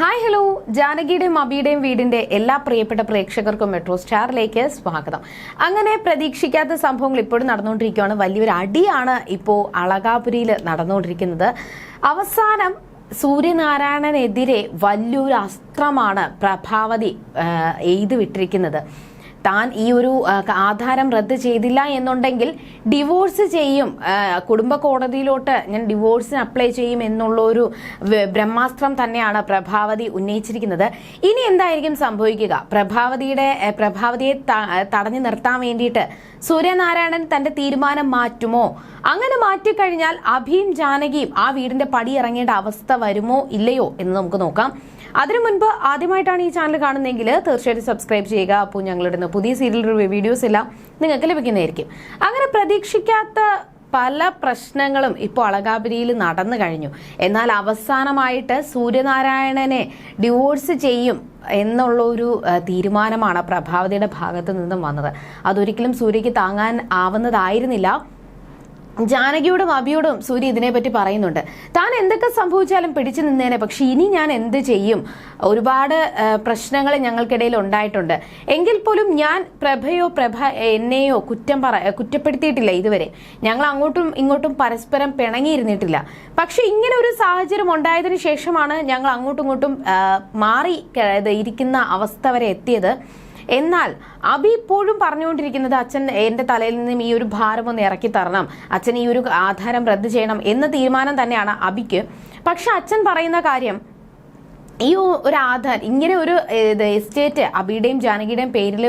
Hi hello ജാനകിയുടെയും അബിയുടെയും വീടിന്റെ എല്ലാ പ്രിയപ്പെട്ട പ്രേക്ഷകർക്കും മെട്രോ സ്റ്റാറിലേക്ക് സ്വാഗതം. അങ്ങനെ പ്രതീക്ഷിക്കാത്ത സംഭവങ്ങൾ ഇപ്പോഴും നടന്നുകൊണ്ടിരിക്കുകയാണ്. വലിയൊരു അടിയാണ് ഇപ്പോൾ അളകാപുരിയിൽ നടന്നുകൊണ്ടിരിക്കുന്നത്. അവസാനം സൂര്യനാരായണനെതിരെ വലിയൊരു അസ്ത്രമാണ് പ്രഭാവതി എഴുതി വിട്ടിരിക്കുന്നത് താൻ ഈ ഒരു ആധാരം റദ്ദ് ചെയ്തില്ല എന്നുണ്ടെങ്കിൽ ഡിവോഴ്സ് ചെയ്യും. കുടുംബ കോടതിയിലോട്ട് ഞാൻ ഡിവോഴ്സിന് അപ്ലൈ ചെയ്യും എന്നുള്ള ഒരു ബ്രഹ്മാസ്ത്രം തന്നെയാണ് പ്രഭാവതി ഉന്നയിച്ചിരിക്കുന്നത്. ഇനി എന്തായിരിക്കും സംഭവിക്കുക? പ്രഭാവതിയുടെ പ്രഭാവതിയെ തടഞ്ഞു നിർത്താൻ വേണ്ടിയിട്ട് സൂര്യനാരായണൻ തന്റെ തീരുമാനം മാറ്റുമോ? അങ്ങനെ മാറ്റിക്കഴിഞ്ഞാൽ അഭിയും ജാനകിയും ആ വീടിന്റെ പടി ഇറങ്ങേണ്ട അവസ്ഥ വരുമോ ഇല്ലയോ എന്ന് നമുക്ക് നോക്കാം. അതിനു മുൻപ് ആദ്യമായിട്ടാണ് ഈ ചാനൽ കാണുന്നതെങ്കിൽ തീർച്ചയായിട്ടും സബ്സ്ക്രൈബ് ചെയ്യുക. അപ്പോൾ ഞങ്ങളിടുന്ന പുതിയ സീരിയൽ റിവ്യൂ വീഡിയോസ് എല്ലാം നിങ്ങൾക്ക് ലഭിക്കുന്നതായിരിക്കും. അങ്ങനെ പ്രതീക്ഷിക്കാത്ത പല പ്രശ്നങ്ങളും ഇപ്പോൾ അളകാപുരിയിൽ നടന്നു കഴിഞ്ഞു. എന്നാൽ അവസാനമായിട്ട് സൂര്യനാരായണനെ ഡിവോഴ്സ് ചെയ്യും എന്നുള്ള ഒരു തീരുമാനമാണ് പ്രഭാവതിയുടെ ഭാഗത്തു നിന്നും വന്നത്. അതൊരിക്കലും സൂര്യക്ക് താങ്ങാൻ ആവുന്നതായിരുന്നില്ല. ജാനകിയോടും അബിയോടും സൂര്യ ഇതിനെപ്പറ്റി പറയുന്നുണ്ട്. താൻ എന്തൊക്കെ സംഭവിച്ചാലും പിടിച്ചു നിന്നേനെ പക്ഷെ ഇനി ഞാൻ എന്ത് ചെയ്യും? ഒരുപാട് പ്രശ്നങ്ങൾ ഞങ്ങൾക്കിടയിൽ ഉണ്ടായിട്ടുണ്ട്. എങ്കിൽ പോലും ഞാൻ പ്രഭയോ പ്രഭ എന്നെയോ കുറ്റം പറ കുറ്റപ്പെടുത്തിയിട്ടില്ല ഇതുവരെ. ഞങ്ങൾ അങ്ങോട്ടും ഇങ്ങോട്ടും പരസ്പരം പിണങ്ങിയിരുന്നിട്ടില്ല. പക്ഷെ ഇങ്ങനെ ഒരു സാഹചര്യം ഉണ്ടായതിനു ശേഷമാണ് ഞങ്ങൾ അങ്ങോട്ടും ഇങ്ങോട്ടും മാറി ഇരിക്കുന്ന അവസ്ഥ വരെ എത്തിയത്. എന്നാൽ അബി ഇപ്പോഴും പറഞ്ഞുകൊണ്ടിരിക്കുന്നത് അച്ഛൻ എന്റെ തലയിൽ നിന്നും ഈ ഒരു ഭാരം ഒന്ന് ഇറക്കി തരണം. അച്ഛൻ ഈ ഒരു ആധാരം റദ്ദ് ചെയ്യണം എന്ന തീരുമാനം തന്നെയാണ് അബിക്ക്. പക്ഷെ അച്ഛൻ പറയുന്ന കാര്യം ഈ ഒരു ആധാർ ഇങ്ങനെ ഒരു എസ്റ്റേറ്റ് അബിയുടെയും ജാനകിയുടെയും പേരിൽ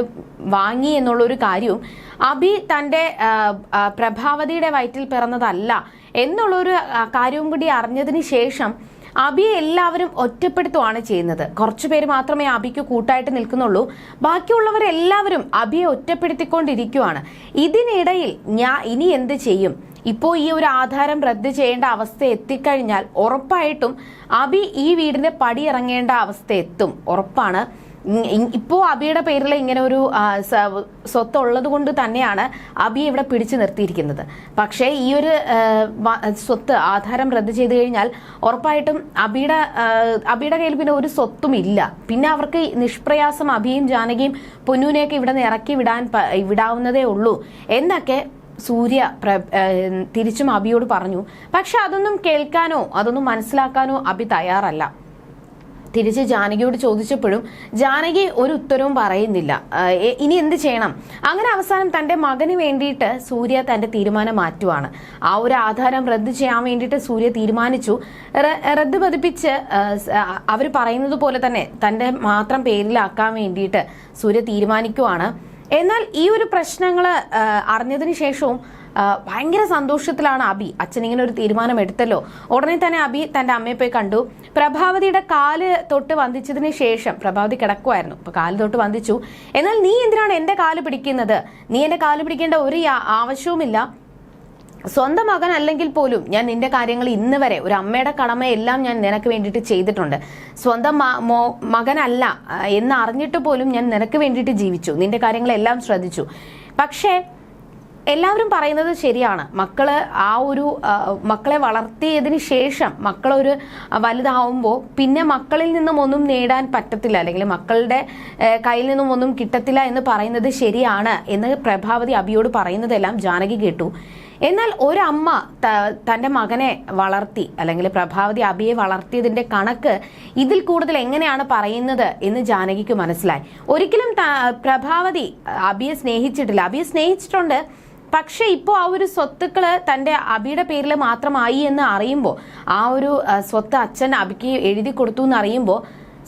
വാങ്ങി എന്നുള്ള ഒരു കാര്യവും അബി തന്റെ പ്രഭാവതിയുടെ വയറ്റിൽ പിറന്നതല്ല എന്നുള്ളൊരു കാര്യവും കൂടി അറിഞ്ഞതിന് ശേഷം അബിയെ എല്ലാവരും ഒറ്റപ്പെടുത്തുകയാണ് ചെയ്യുന്നത്. കുറച്ചു പേര് മാത്രമേ അബിക്ക് കൂട്ടായിട്ട് നിൽക്കുന്നുള്ളൂ. ബാക്കിയുള്ളവരെല്ലാവരും അബിയെ ഒറ്റപ്പെടുത്തിക്കൊണ്ടിരിക്കുവാണ്. ഇതിനിടയിൽ ഞാൻ ഇനി എന്ത് ചെയ്യും? ഇപ്പോൾ ഈ ഒരു ആധാരം റദ്ദ് ചെയ്യേണ്ട അവസ്ഥ എത്തിക്കഴിഞ്ഞാൽ ഉറപ്പായിട്ടും അബി ഈ വീടിന്റെ പടി ഇറങ്ങേണ്ട അവസ്ഥ എത്തും. ഉറപ്പാണ്. ഇ- ഇ- ഇപ്പോ അബിയുടെ പേരിൽ ഇങ്ങനെ ഒരു സ്വത്ത് ഉള്ളത് കൊണ്ട് തന്നെയാണ് അബി ഇവിടെ പിടിച്ചു നിർത്തിയിരിക്കുന്നത്. പക്ഷേ ഈ ഒരു സ്വത്ത് ആധാരം റദ്ദ് ചെയ്ത് കഴിഞ്ഞാൽ ഉറപ്പായിട്ടും അബിയുടെ അബിയുടെ കയ്യിൽ പിന്നെ ഒരു സ്വത്തും ഇല്ല. പിന്നെ അവർക്ക് നിഷ്പ്രയാസം അബിയും ജാനകിയും പൊന്നൂനെയൊക്കെ ഇവിടെ നിന്ന് ഇറക്കി വിടാൻ വിടാവുന്നതേ ഉള്ളൂ. എന്നൊക്കെ സൂര്യ തിരിച്ചും അബിയോട് പറഞ്ഞു. പക്ഷെ അതൊന്നും കേൾക്കാനോ അതൊന്നും മനസ്സിലാക്കാനോ അബി തയ്യാറല്ല. തിരിച്ച് ജാനകിയോട് ചോദിച്ചപ്പോഴും ജാനകി ഒരു ഉത്തരവും പറയുന്നില്ല. ഇനി എന്ത് ചെയ്യണം? അങ്ങനെ അവസാനം തന്റെ മകന് വേണ്ടിയിട്ട് സൂര്യ തന്റെ തീരുമാനം മാറ്റുവാണ്. ആ ഒരു ആധാരം റദ്ദ് ചെയ്യാൻ വേണ്ടിയിട്ട് സൂര്യ തീരുമാനിച്ചു. റദ്ദ് പതിപ്പിച്ച് അവർ പറയുന്നത് പോലെ തന്നെ തന്റെ മാത്രം പേരിലാക്കാൻ വേണ്ടിയിട്ട് സൂര്യ തീരുമാനിക്കുവാണ്. എന്നാൽ ഈ ഒരു പ്രശ്നങ്ങൾ അറിഞ്ഞതിന് ശേഷവും ഭയങ്കര സന്തോഷത്തിലാണ് അബി. അച്ഛൻ ഇങ്ങനെ ഒരു തീരുമാനം എടുത്തല്ലോ. ഉടനെ തന്നെ അബി തന്റെ അമ്മയെ പോയി കണ്ടു. പ്രഭാവതിയുടെ കാൽ തൊട്ട് വന്ദിച്ചതിന് ശേഷം പ്രഭാവതി കിടക്കുമായിരുന്നു അപ്പൊ കാൽ തൊട്ട് വന്ദിച്ചു. എന്നാൽ നീ എന്തിനാണ് എന്റെ കാൽ പിടിക്കുന്നത്? നീ എന്റെ കാൽ പിടിക്കേണ്ട ഒരു ആവശ്യവുമില്ല. സ്വന്തം മകൻ അല്ലെങ്കിൽ പോലും ഞാൻ നിന്റെ കാര്യങ്ങൾ ഇന്ന് വരെ ഒരു അമ്മയുടെ കടമയെല്ലാം ഞാൻ നിനക്ക് വേണ്ടിയിട്ട് ചെയ്തിട്ടുണ്ട്. സ്വന്തം മകനല്ല എന്ന് അറിഞ്ഞിട്ട് പോലും ഞാൻ നിനക്ക് വേണ്ടിയിട്ട് ജീവിച്ചു. നിന്റെ കാര്യങ്ങളെല്ലാം ശ്രദ്ധിച്ചു. പക്ഷേ എല്ലാവരും പറയുന്നത് ശരിയാണ്. മക്കൾ ആ ഒരു മക്കളെ വളർത്തിയതിന് ശേഷം മക്കളൊരു വലുതാവുമ്പോൾ പിന്നെ മക്കളിൽ നിന്നും ഒന്നും നേടാൻ പറ്റത്തില്ല. അല്ലെങ്കിൽ മക്കളുടെ കയ്യിൽ നിന്നും ഒന്നും കിട്ടത്തില്ല എന്ന് പറയുന്നത് ശരിയാണ് എന്ന് പ്രഭാവതി അബിയോട് പറയുന്നതെല്ലാം ജാനകി കേട്ടു. എന്നാൽ ഒരമ്മ തന്റെ മകനെ വളർത്തി അല്ലെങ്കിൽ പ്രഭാവതി അബിയെ വളർത്തിയതിന്റെ കണക്ക് ഇതിൽ കൂടുതൽ എങ്ങനെയാണ് പറയുന്നത് എന്ന് ജാനകിക്ക് മനസ്സിലായി. ഒരിക്കലും പ്രഭാവതി അബിയെ സ്നേഹിച്ചിട്ടില്ല. അബിയെ സ്നേഹിച്ചിട്ടുണ്ട്. പക്ഷെ ഇപ്പോൾ ആ ഒരു സ്വത്തുക്കൾ തന്റെ അബിയുടെ പേരിൽ മാത്രമായി എന്ന് അറിയുമ്പോൾ ആ ഒരു സ്വത്ത് അച്ഛൻ അബിക്ക് എഴുതി കൊടുത്തു എന്ന് അറിയുമ്പോൾ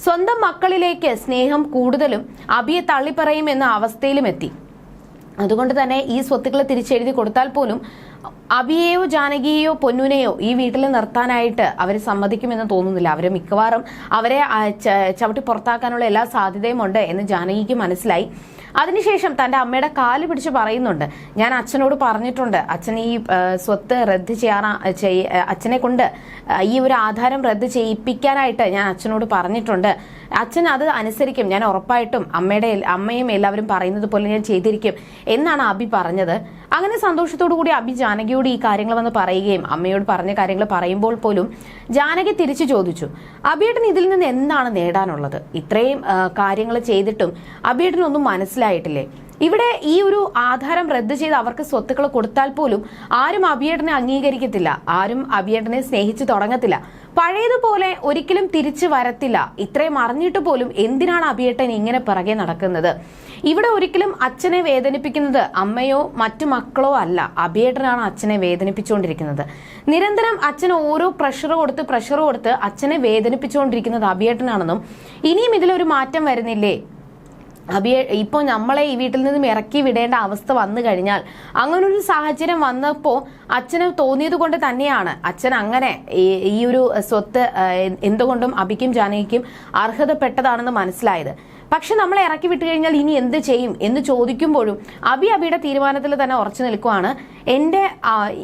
സ്വന്തം മക്കളിലേക്ക് സ്നേഹം കൂടുതലും അബിയെ തള്ളിപ്പറയും എന്ന അവസ്ഥയിലും എത്തി. അതുകൊണ്ട് തന്നെ ഈ സ്വത്തുക്കൾ തിരിച്ചെഴുതി കൊടുത്താൽ പോലും അബിയെയോ ജാനകിയെയോ പൊന്നുനെയോ ഈ വീട്ടിൽ നിർത്താനായിട്ട് അവർ സമ്മതിക്കുമെന്ന് തോന്നുന്നില്ല. അവരെ മിക്കവാറും അവരെ ചവിട്ടി പുറത്താക്കാനുള്ള എല്ലാ സാധ്യതയും ഉണ്ട് എന്ന് ജാനകിക്ക് മനസ്സിലായി. അതിനുശേഷം തന്റെ അമ്മയുടെ കാൽ പിടിച്ച് പറയുന്നുണ്ട്. ഞാൻ അച്ഛനോട് പറഞ്ഞിട്ടുണ്ട്. അച്ഛൻ ഈ സ്വത്ത് റദ്ദ് ചെയ്യാൻ അച്ഛനെ കൊണ്ട് ഈ ഒരു ആധാരം റദ്ദ് ചെയ്യിപ്പിക്കാനായിട്ട് ഞാൻ അച്ഛനോട് പറഞ്ഞിട്ടുണ്ട്. അച്ഛൻ അത് അനുസരിക്കും. ഞാൻ ഉറപ്പായിട്ടും അമ്മയുടെ അമ്മയും എല്ലാവരും പറയുന്നത് പോലെ ഞാൻ ചെയ്തിരിക്കും എന്നാണ് അബി പറഞ്ഞത്. അങ്ങനെ സന്തോഷത്തോടു കൂടി അബി ജാനകി ജാനകിയോട് ഈ കാര്യങ്ങൾ വന്ന് പറയുകയും അമ്മയോട് പറഞ്ഞ കാര്യങ്ങൾ പറയുമ്പോൾ പോലും ജാനകി തിരിച്ചു ചോദിച്ചു അബിയേട്ടൻ ഇതിൽ നിന്ന് എന്താണ് നേടാനുള്ളത്? ഇത്രയും കാര്യങ്ങൾ ചെയ്തിട്ടും അബിയേട്ടനൊന്നും മനസ്സിലായിട്ടില്ലേ? ഇവിടെ ഈ ഒരു ആധാരം റദ്ദ് ചെയ്ത് അവർക്ക് സ്വത്തുക്കൾ കൊടുത്താൽ പോലും ആരും അഭിയേട്ടനെ അംഗീകരിക്കത്തില്ല ആരും അഭിയേട്ടനെ സ്നേഹിച്ചു തുടങ്ങത്തില്ല. പഴയതുപോലെ ഒരിക്കലും തിരിച്ചു വരത്തില്ല. ഇത്രയും അറിഞ്ഞിട്ട് പോലും എന്തിനാണ് അഭിയേട്ടൻ ഇങ്ങനെ പിറകെ നടക്കുന്നത്? ഇവിടെ ഒരിക്കലും അച്ഛനെ വേദനിപ്പിക്കുന്നത് അമ്മയോ മറ്റു മക്കളോ അല്ല. അഭിയേട്ടനാണ് അച്ഛനെ വേദനിപ്പിച്ചുകൊണ്ടിരിക്കുന്നത്. നിരന്തരം അച്ഛന് ഓരോ പ്രഷർ കൊടുത്ത് പ്രഷർ കൊടുത്ത് അച്ഛനെ വേദനിപ്പിച്ചുകൊണ്ടിരിക്കുന്നത് അഭിയേട്ടനാണെന്നും ഇനിയും ഇതിലൊരു മാറ്റം വരുന്നില്ലേ? അബിയെ ഇപ്പോൾ നമ്മളെ ഈ വീട്ടിൽ നിന്നും ഇറക്കി വിടേണ്ട അവസ്ഥ വന്നു കഴിഞ്ഞാൽ അങ്ങനൊരു സാഹചര്യം വന്നപ്പോൾ അച്ഛന് തോന്നിയത് കൊണ്ട് തന്നെയാണ്. അച്ഛൻ അങ്ങനെ ഈ ഒരു സ്വത്ത് എന്തുകൊണ്ടും അഭിക്കും ജാനകിക്കും അർഹതപ്പെട്ടതാണെന്ന് മനസ്സിലായത്. പക്ഷെ നമ്മളെ ഇറക്കി വിട്ടു കഴിഞ്ഞാൽ ഇനി എന്ത് ചെയ്യും എന്ന് ചോദിക്കുമ്പോഴും അബി അബിയുടെ തീരുമാനത്തിൽ തന്നെ ഉറച്ചു നിൽക്കുവാണ്. എന്റെ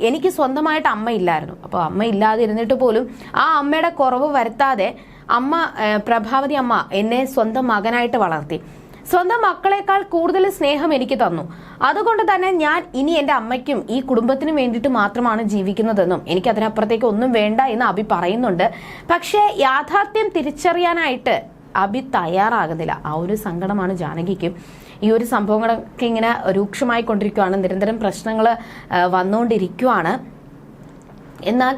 എനിക്ക് സ്വന്തമായിട്ട് അമ്മ ഇല്ലായിരുന്നു. അപ്പോൾ അമ്മ ഇല്ലാതെ ഇരുന്നിട്ട് പോലും ആ അമ്മയുടെ കുറവ് വരുത്താതെ അമ്മ പ്രഭാവതി അമ്മ എന്നെ സ്വന്തം മകനായിട്ട് വളർത്തി. സ്വന്തം മക്കളെക്കാൾ കൂടുതൽ സ്നേഹം എനിക്ക് തന്നു. അതുകൊണ്ട് തന്നെ ഞാൻ ഇനി എന്റെ അമ്മയ്ക്കും ഈ കുടുംബത്തിനും വേണ്ടിയിട്ട് മാത്രമാണ് ജീവിക്കുന്നതെന്നും എനിക്ക് അതിനപ്പുറത്തേക്ക് ഒന്നും വേണ്ട എന്ന് അഭി പറയുന്നുണ്ട്. പക്ഷേ യാഥാർത്ഥ്യം തിരിച്ചറിയാനായിട്ട് അഭി തയ്യാറാകുന്നില്ല. ആ ഒരു സങ്കടമാണ് ജാനകിക്കും. ഈ ഒരു സംഭവങ്ങളൊക്കെ ഇങ്ങനെ രൂക്ഷമായി കൊണ്ടിരിക്കുകയാണ് നിരന്തരം പ്രശ്നങ്ങൾ വന്നുകൊണ്ടിരിക്കുകയാണ് എന്നാൽ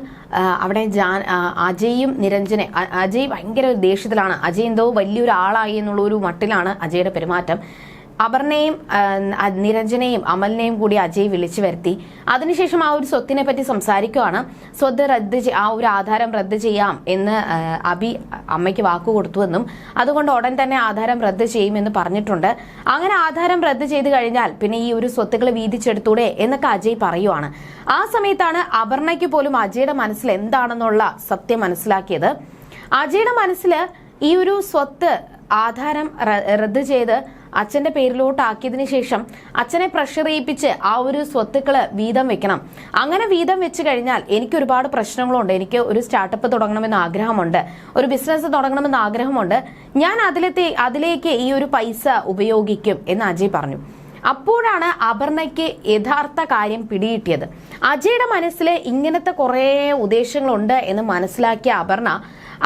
അവിടെ ജാൻ അജയും നിരഞ്ജനെ അജയ് ഭയങ്കര ദേഷ്യത്തിലാണ്. അജയ് എന്തോ വലിയൊരാളായി എന്നുള്ള ഒരു മട്ടിലാണ് അജയുടെ പെരുമാറ്റം. അപർണയും നിരഞ്ജനെയും അമലിനെയും കൂടി അജയ് വിളിച്ചു വരുത്തി. അതിനുശേഷം ആ ഒരു സ്വത്തിനെ പറ്റി സംസാരിക്കുവാണ്. സ്വത്ത് റദ്ദ് ആ ഒരു ആധാരം റദ്ദ് ചെയ്യാം എന്ന് അബി അമ്മയ്ക്ക് വാക്കു കൊടുത്തുവെന്നും അതുകൊണ്ട് ഉടൻ തന്നെ ആധാരം റദ്ദ് ചെയ്യുമെന്ന് പറഞ്ഞിട്ടുണ്ട്. അങ്ങനെ ആധാരം റദ്ദ് ചെയ്ത് കഴിഞ്ഞാൽ പിന്നെ ഈ ഒരു സ്വത്തുക്കൾ വീതിച്ചെടുത്തൂടെ എന്നൊക്കെ അജയ് പറയുവാണ്. ആ സമയത്താണ് അപർണയ്ക്ക് പോലും അജയുടെ മനസ്സിൽ എന്താണെന്നുള്ള സത്യം മനസ്സിലാക്കിയത്. അജയുടെ മനസ്സിൽ ഈ ഒരു സ്വത്ത് ആധാരം റദ്ദ് ചെയ്ത് അച്ഛന്റെ പേരിലോട്ടാക്കിയതിനു ശേഷം അച്ഛനെ പ്രഷർ ചെയ്യിപ്പിച്ച് ആ ഒരു സ്വത്തുക്കൾ വീതം വെക്കണം. അങ്ങനെ വീതം വെച്ച് കഴിഞ്ഞാൽ എനിക്ക് ഒരുപാട് പ്രശ്നങ്ങളുണ്ട്. എനിക്ക് ഒരു സ്റ്റാർട്ടപ്പ് തുടങ്ങണമെന്ന് ആഗ്രഹമുണ്ട്. ഒരു ബിസിനസ് തുടങ്ങണമെന്ന് ആഗ്രഹമുണ്ട്. ഞാൻ അതിലത്തെ അതിലേക്ക് ഈ ഒരു പൈസ ഉപയോഗിക്കും എന്ന് അജയ് പറഞ്ഞു. അപ്പോഴാണ് അപർണയ്ക്ക് യഥാർത്ഥ കാര്യം പിടികിട്ടിയത്. അജയുടെ മനസ്സിൽ ഇങ്ങനത്തെ കുറേ ഉദ്ദേശങ്ങളുണ്ട് എന്ന് മനസ്സിലാക്കിയ അപർണ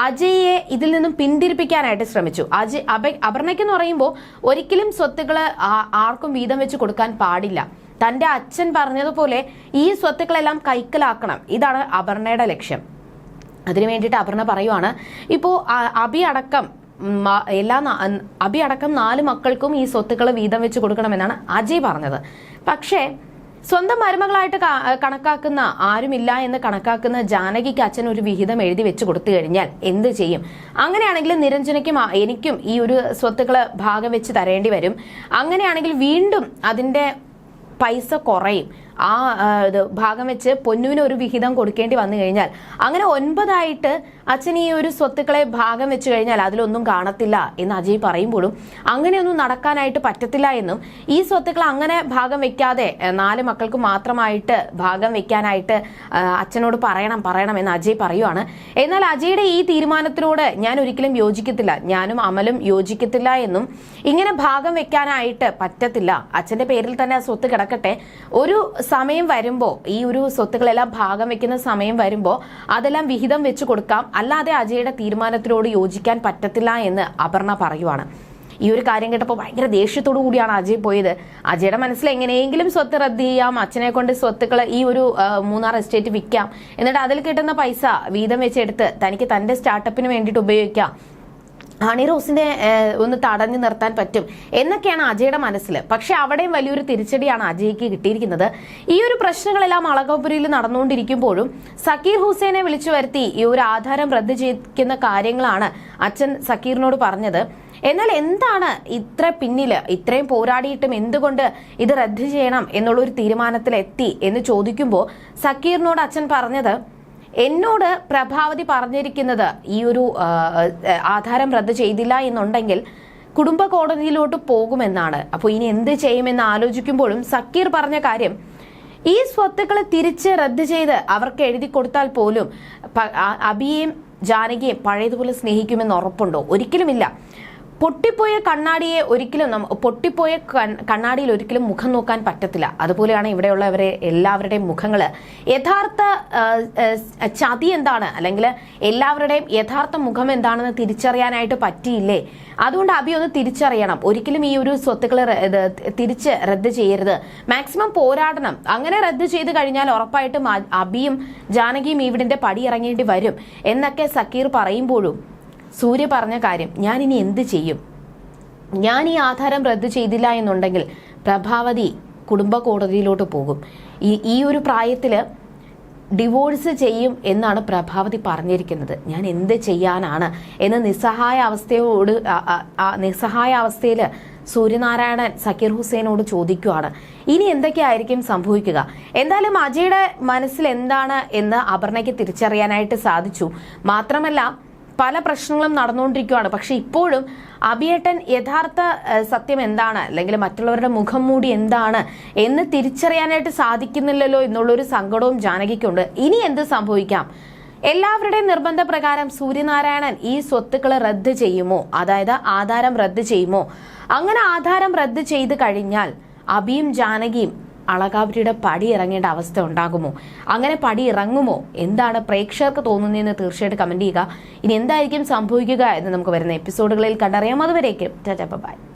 അജയെ ഇതിൽ നിന്നും പിന്തിരിപ്പിക്കാനായിട്ട് ശ്രമിച്ചു. അജയ് അപ അപർണയ്ക്ക് എന്ന് പറയുമ്പോൾ ഒരിക്കലും സ്വത്തുക്കൾ ആർക്കും വീതം വെച്ച് കൊടുക്കാൻ പാടില്ല. തന്റെ അച്ഛൻ പറഞ്ഞതുപോലെ ഈ സ്വത്തുക്കളെല്ലാം കൈക്കലാക്കണം. ഇതാണ് അപർണയുടെ ലക്ഷ്യം. അതിനു വേണ്ടിയിട്ട് അപർണ പറയുവാണ് ഇപ്പോൾ അഭി അടക്കം എല്ലാ അഭി അടക്കം നാല് മക്കൾക്കും ഈ സ്വത്തുക്കൾ വീതം വെച്ച് കൊടുക്കണമെന്നാണ് അജയ് പറഞ്ഞത്. പക്ഷേ സ്വന്തം മരുമകളായിട്ട് കണക്കാക്കുന്ന ആരുമില്ല എന്ന് കണക്കാക്കുന്ന ജാനകിക്ക് അച്ഛൻ ഒരു വിഹിതം എഴുതി വെച്ച് കൊടുത്തു കഴിഞ്ഞാൽ എന്ത് ചെയ്യും? അങ്ങനെയാണെങ്കിൽ നിരഞ്ജനയ്ക്കും എനിക്കും ഈ ഒരു സ്വത്തുക്കൾ ഭാഗം വെച്ച് തരേണ്ടി വരും. അങ്ങനെയാണെങ്കിൽ വീണ്ടും അതിന്റെ പൈസ കുറയും. ആ ഇത് ഭാഗം വെച്ച് പൊന്നുവിന് ഒരു വിഹിതം കൊടുക്കേണ്ടി വന്നു കഴിഞ്ഞാൽ അങ്ങനെ ഒൻപതായിട്ട് അച്ഛൻ ഈ ഒരു സ്വത്തുക്കളെ ഭാഗം വെച്ച് കഴിഞ്ഞാൽ അതിലൊന്നും കാണത്തില്ല എന്ന് അജയ് പറയുമ്പോഴും അങ്ങനെയൊന്നും നടക്കാനായിട്ട് പറ്റത്തില്ല എന്നും ഈ സ്വത്തുക്കൾ അങ്ങനെ ഭാഗം വെക്കാതെ നാല് മക്കൾക്ക് മാത്രമായിട്ട് ഭാഗം വെക്കാനായിട്ട് അച്ഛനോട് പറയണം പറയണം എന്ന് അജയ് പറയുവാണ്. എന്നാൽ അജയുടെ ഈ തീരുമാനത്തിനോട് ഞാൻ ഒരിക്കലും യോജിക്കത്തില്ല. ഞാനും അമലും യോജിക്കത്തില്ല എന്നും ഇങ്ങനെ ഭാഗം വെക്കാനായിട്ട് പറ്റത്തില്ല. അച്ഛന്റെ പേരിൽ തന്നെ ആ സ്വത്ത് കിടക്കട്ടെ. ഒരു സമയം വരുമ്പോൾ ഈ ഒരു സ്വത്തുക്കളെല്ലാം ഭാഗം വെക്കുന്ന സമയം വരുമ്പോൾ അതെല്ലാം വിഹിതം വെച്ച് കൊടുക്കാം. അല്ലാതെ അജയുടെ തീരുമാനത്തിനോട് യോജിക്കാൻ പറ്റത്തില്ല എന്ന് അപർണ പറയുവാണ്. ഈ ഒരു കാര്യം കേട്ടപ്പോൾ ഭയങ്കര ദേഷ്യത്തോടു കൂടിയാണ് അജയ് പോയത്. അജയുടെ മനസ്സിൽ എങ്ങനെയെങ്കിലും സ്വത്ത് റദ്ദ് ചെയ്യാം. അച്ഛനെ കൊണ്ട് സ്വത്തുക്കൾ ഈ ഒരു മൂന്നാർ എസ്റ്റേറ്റ് വിൽക്കാം. എന്നിട്ട് അതിൽ കിട്ടുന്ന പൈസ വീതം വെച്ചെടുത്ത് തനിക്ക് തന്റെ സ്റ്റാർട്ടപ്പിന് വേണ്ടിയിട്ട് ഉപയോഗിക്കാം. ഹണി റോസിനെ ഒന്ന് തടഞ്ഞു നിർത്താൻ പറ്റും എന്നൊക്കെയാണ് അജയുടെ മനസ്സിൽ പക്ഷെ അവിടെയും വലിയൊരു തിരിച്ചടിയാണ് അജയ്ക്ക് കിട്ടിയിരിക്കുന്നത്. ഈ ഒരു പ്രശ്നങ്ങളെല്ലാം അളകപുരിയിൽ നടന്നുകൊണ്ടിരിക്കുമ്പോഴും സക്കീർ ഹുസൈനെ വിളിച്ചു വരുത്തി ഈ ഒരു ആധാരം റദ്ദ് ചെയ്യിക്കുന്ന കാര്യങ്ങളാണ് അച്ഛൻ സക്കീറിനോട് പറഞ്ഞത്. എന്നാൽ എന്താണ് ഇത്ര പിന്നിൽ ഇത്രയും പോരാടിയിട്ടും എന്തുകൊണ്ട് ഇത് റദ്ദ് ചെയ്യണം എന്നുള്ളൊരു തീരുമാനത്തിലെത്തി എന്ന് ചോദിക്കുമ്പോൾ സക്കീറിനോട് അച്ഛൻ പറഞ്ഞത് എന്നോട് പ്രഭാവതി പറഞ്ഞിരിക്കുന്നത് ഈ ഒരു ആധാരം റദ്ദ് ചെയ്തില്ല എന്നുണ്ടെങ്കിൽ കുടുംബ കോടതിയിലോട്ട് പോകുമെന്നാണ്. അപ്പോൾ ഇനി എന്ത് ചെയ്യുമെന്ന് ആലോചിക്കുമ്പോഴും സക്കീർ പറഞ്ഞ കാര്യം ഈ സ്വത്തുക്കളെ തിരിച്ച് റദ്ദ് ചെയ്ത് അവർക്ക് എഴുതി കൊടുത്താൽ പോലും അബിയെയും ജാനകിയെയും പഴയതുപോലെ സ്നേഹിക്കുമെന്ന് ഉറപ്പുണ്ടോ? ഒരിക്കലുമില്ല. പൊട്ടിപ്പോയ കണ്ണാടിയെ ഒരിക്കലും പൊട്ടിപ്പോയ കണ്ണാടിയിൽ ഒരിക്കലും മുഖം നോക്കാൻ പറ്റത്തില്ല. അതുപോലെയാണ് ഇവിടെയുള്ളവരെ എല്ലാവരുടെയും മുഖങ്ങൾ യഥാർത്ഥ ചതി എന്താണ്? അല്ലെങ്കിൽ എല്ലാവരുടെയും യഥാർത്ഥ മുഖം എന്താണെന്ന് തിരിച്ചറിയാനായിട്ട് പറ്റിയില്ലേ? അതുകൊണ്ട് അബി ഒന്ന് തിരിച്ചറിയണം. ഒരിക്കലും ഈ ഒരു സ്വത്തുക്കൾ തിരിച്ച് റദ്ദ് ചെയ്യരുത്. മാക്സിമം പോരാടണം. അങ്ങനെ റദ്ദ് ചെയ്ത് കഴിഞ്ഞാൽ ഉറപ്പായിട്ടും അബിയും ജാനകിയും ഇവിടിന്റെ വീടിന്റെ പടി ഇറങ്ങേണ്ടി വരും എന്നൊക്കെ സക്കീർ പറയുമ്പോഴും. സൂര്യ പറഞ്ഞ കാര്യം ഞാൻ ഇനി എന്ത് ചെയ്യും? ഞാൻ ഈ ആധാരം റദ്ദു ചെയ്തില്ല എന്നുണ്ടെങ്കിൽ പ്രഭാവതി കുടുംബ കോടതിയിലോട്ട് പോകും. ഈ ഈ ഒരു പ്രായത്തിൽ ഡിവോഴ്സ് ചെയ്യും എന്നാണ് പ്രഭാവതി പറഞ്ഞിരിക്കുന്നത്. ഞാൻ എന്ത് ചെയ്യാനാണ്? എന്ന് നിസ്സഹായ അവസ്ഥയോട് നിസ്സഹായ അവസ്ഥയിൽ സൂര്യനാരായണൻ സക്കീർ ഹുസൈനോട് ചോദിക്കുവാണ്. ഇനി എന്തൊക്കെയായിരിക്കും സംഭവിക്കുക? എന്തായാലും അജയുടെ മനസ്സിൽ എന്താണ് എന്ന് അപർണയ്ക്ക് തിരിച്ചറിയാനായിട്ട് സാധിച്ചു. മാത്രമല്ല പല പ്രശ്നങ്ങളും നടന്നുകൊണ്ടിരിക്കുകയാണ് പക്ഷെ ഇപ്പോഴും അഭിയേട്ടൻ യഥാർത്ഥ സത്യം എന്താണ്? അല്ലെങ്കിൽ മറ്റുള്ളവരുടെ മുഖം മൂടി എന്താണ്? എന്ന് തിരിച്ചറിയാനായിട്ട് സാധിക്കുന്നില്ലല്ലോ എന്നുള്ളൊരു സങ്കടവും ജാനകിക്കുണ്ട്. ഇനി എന്ത് സംഭവിക്കാം? എല്ലാവരുടെയും നിർബന്ധപ്രകാരം സൂര്യനാരായണൻ ഈ സ്വത്തുക്കൾ റദ്ദ് ചെയ്യുമോ? അതായത് ആധാരം റദ്ദ് ചെയ്യുമോ? അങ്ങനെ ആധാരം റദ്ദ് ചെയ്ത് കഴിഞ്ഞാൽ അബിയും ജാനകിയും അളകാപുരിയുടെ പടി ഇറങ്ങേണ്ട അവസ്ഥ ഉണ്ടാകുമോ? അങ്ങനെ പടി ഇറങ്ങുമോ? എന്താണ് പ്രേക്ഷകർക്ക് തോന്നുന്നതെന്ന് തീർച്ചയായിട്ടും കമന്റ് ചെയ്യുക. ഇനി എന്തായിരിക്കും സംഭവിക്കുക എന്ന് നമുക്ക് വരുന്ന എപ്പിസോഡുകളിൽ കണ്ടറിയാം. അതുവരേക്കും ബൈ.